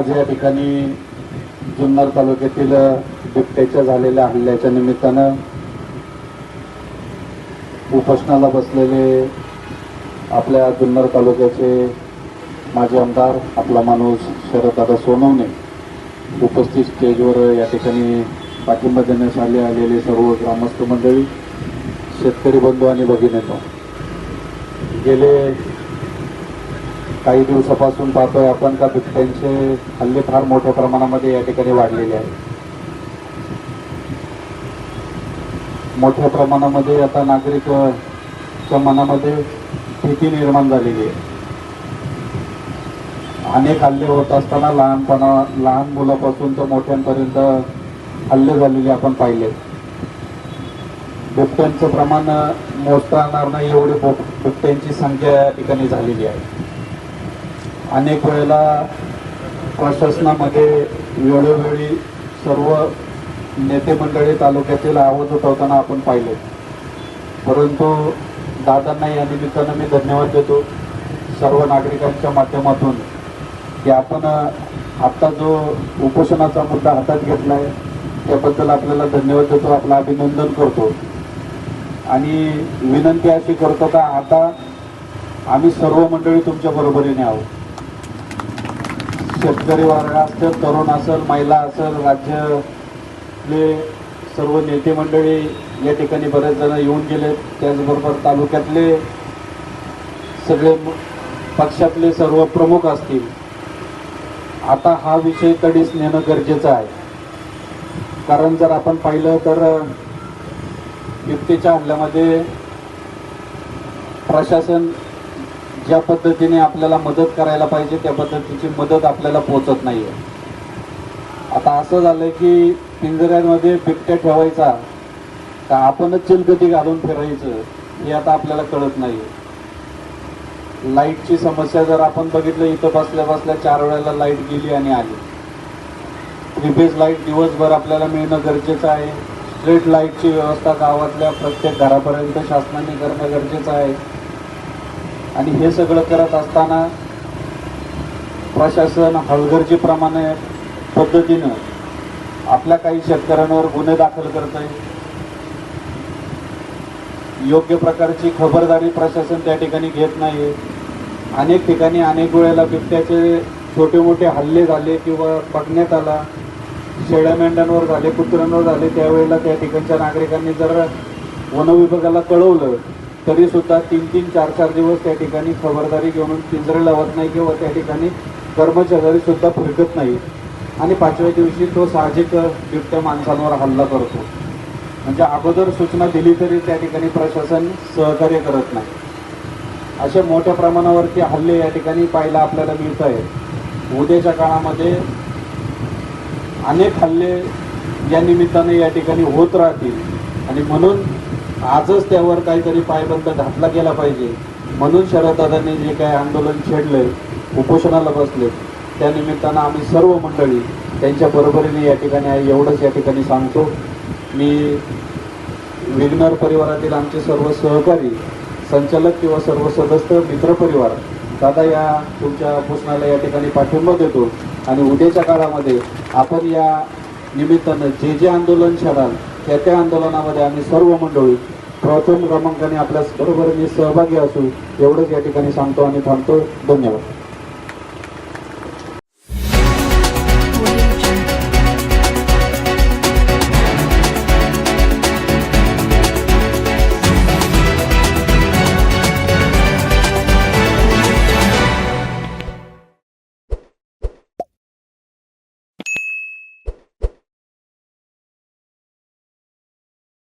आज या ठिकाणी जुन्नर तालुक्यातील बिबट्याच्या झालेल्या हल्ल्याच्या निमित्तानं उपोषणाला बसलेले आपल्या जुन्नर तालुक्याचे माजी आमदार आपला माणूस शरददादा सोनवणे उपस्थित स्टेजवर या ठिकाणी पाठिंबा देण्यास आले आलेले सर्व ग्रामस्थ मंडळी शेतकरी बंधू आणि भगिनींनो गेले काही दिवसापासून पाहतोय आपण का बिबट्यांचे हल्ले फार मोठ्या प्रमाणामध्ये या ठिकाणी वाढलेले आहेत. मोठ्या प्रमाणामध्ये आता नागरिकच्या मनामध्ये भीती निर्माण झालेली आहे. अनेक हल्ले होत असताना लहानपणा लहान मुलापासून तर मोठ्यांपर्यंत हल्ले झालेले आपण पाहिले. बिबट्यांचं प्रमाण मोजता येणार नाही एवढी बिबट्यांची संख्या या ठिकाणी झालेली आहे. अनेक वेळेला प्रशासनामध्ये वेळोवेळी सर्व नेते मंडळी तालुक्यातील आवाज उठवताना आपण पाहिले. परंतु दादांना या निमित्तानं मी धन्यवाद देतो. सर्व नागरिकांच्या माध्यमातून की आपण आत्ता जो उपोषणाचा मुद्दा हातात घेतला आहे त्याबद्दल आपल्याला धन्यवाद देतो. आपलं अभिनंदन करतो. आणि विनंती अशी करतो का आता आम्ही सर्व मंडळी तुमच्या बरोबरीने आहोत. शेतकरी वर्ग असेल तरुण असेल महिला असेल राज्यातले सर्व नेते मंडळी या ठिकाणी बरेच जण येऊन गेले. त्याचबरोबर तालुक्यातले सगळे पक्षातले सर्व प्रमुख असतील. आता हा विषय तडीस नेणं गरजेचं आहे. कारण जर आपण पाहिलं तर युक्तीच्या हल्ल्यामध्ये प्रशासन ज्या पद्धतीने आपल्याला मदत करायला पाहिजे त्या पद्धतीची मदत आपल्याला पोहोचत नाही आहे आता असं झालं की पिंजऱ्यांमध्ये बिबट्या ठेवायचा का आपणच चिलगती घालून फिरायचं हे आता आपल्याला कळत नाही लाईटची समस्या जर आपण बघितलं इथं बसल्या बसल्या चार वेळेला लाइट गेली आणि आली. रिपेज लाइट दिवसभर आपल्याला मिळणं गरजेचं आहे. स्ट्रीट लाईटची व्यवस्था गावातल्या प्रत्येक घरापर्यंत शासनाने करणं गरजेचं आहे. आणि हे सगळं करत असताना प्रशासन हळगर्जीप्रमाणे पद्धतीनं आपल्या काही शेतकऱ्यांवर गुन्हे दाखल करत आहे. योग्य प्रकारची खबरदारी प्रशासन त्या ठिकाणी घेत नाही अनेक ठिकाणी अनेक वेळेला बिबट्याचे छोटे मोठे हल्ले झाले किंवा बघण्यात आला. शेळ्या मेंढ्यांवर झाले कुत्र्यांवर झाले त्यावेळेला त्या ठिकाणच्या नागरिकांनी जर वनविभागाला कळवलं तरी सुद्धा तीन तीन चार चार दिवस त्या ठिकाणी खबरदारी घेऊन पिंजरे लावत नाही किंवा त्या ठिकाणी कर्मचारी सुद्धा फिरकत नाही. आणि पाचव्या दिवशी तो साहजिक बिबट्या माणसांवर हल्ला करतो. म्हणजे अगोदर सूचना दिली तरी त्या ठिकाणी प्रशासन सहकार्य करत नाही. अशा मोठ्या प्रमाणावरती हल्ले या ठिकाणी पाहायला आपल्याला मिळत आहेत. उद्याच्या काळामध्ये अनेक हल्ले या निमित्ताने या ठिकाणी होत राहतील. आणि म्हणून आजच त्यावर काहीतरी पायबंद घातला गेला पाहिजे. म्हणून शरददादांनी जे काही आंदोलन छेडले उपोषणाला बसले त्या निमित्तानं आम्ही सर्व मंडळी त्यांच्या बरोबरीने या ठिकाणी आहे एवढंच या ठिकाणी सांगतो. मी विघ्नर परिवारातील आमचे सर्व सहकारी संचालक किंवा सर्व सदस्य मित्रपरिवार दादा या तुमच्या उपोषणाला या ठिकाणी पाठिंबा देतो. आणि उद्याच्या काळामध्ये आपण या निमित्तानं जे जे आंदोलन छेडाल त्या त्या आंदोलनामध्ये आम्ही सर्व मंडळी प्रथम क्रमांकाने आपल्या बरोबरीने सहभागी असू एवढंच या ठिकाणी सांगतो आणि थांबतो. धन्यवाद.